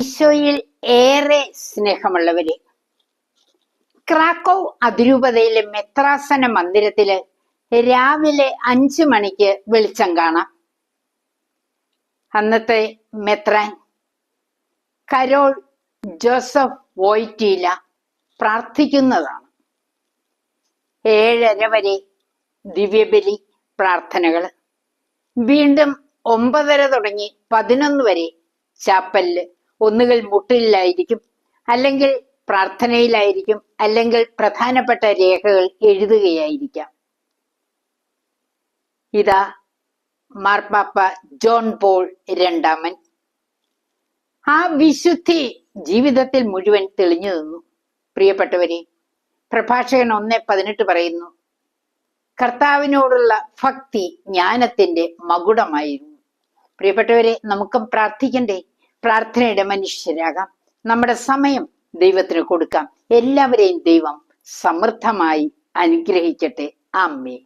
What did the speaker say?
ഈശോയിൽ ഏറെ സ്നേഹമുള്ളവരെ. ക്രാക്കോ അതിരൂപതയിലെ മെത്രാസന മന്ദിരത്തിൽ രാവിലെ അഞ്ചു മണിക്ക് വെളിച്ചം കാണാം. അന്നത്തെ മെത്രാൻ കരോൾ ജോസഫ് വോയിറ്റീല പ്രാർത്ഥിക്കുന്നതാണ്. ഏഴര വരെ ദിവ്യബലി പ്രാർത്ഥനകൾ വീണ്ടും ഒമ്പതര തുടങ്ങി പതിനൊന്ന് വരെ ചാപ്പലിൽ ഒന്നുകിൽ മുട്ടിലായിരിക്കും അല്ലെങ്കിൽ പ്രാർത്ഥനയിലായിരിക്കും അല്ലെങ്കിൽ പ്രധാനപ്പെട്ട രേഖകൾ എഴുതുകയായിരിക്കാം. ഇതാ മാർപ്പാപ്പ ജോൺ പോൾ രണ്ടാമൻ. ആ വിശുദ്ധി ജീവിതത്തിൽ മുഴുവൻ തെളിഞ്ഞു നിന്നു. പ്രിയപ്പെട്ടവരെ പ്രഭാഷകൻ ഒന്നേ പതിനെട്ട് പറയുന്നു കർത്താവിനോടുള്ള ഭക്തി ജ്ഞാനത്തിന്റെ മകുടമായിരുന്നു. പ്രിയപ്പെട്ടവരെ നമുക്കും പ്രാർത്ഥിക്കണ്ടേ? പ്രാർത്ഥനയുടെ മനുഷ്യരാകാം. നമ്മുടെ സമയം ദൈവത്തിന് കൊടുക്കാം. എല്ലാവരെയും ദൈവം സമൃദ്ധമായി അനുഗ്രഹിക്കട്ടെ. ആമേ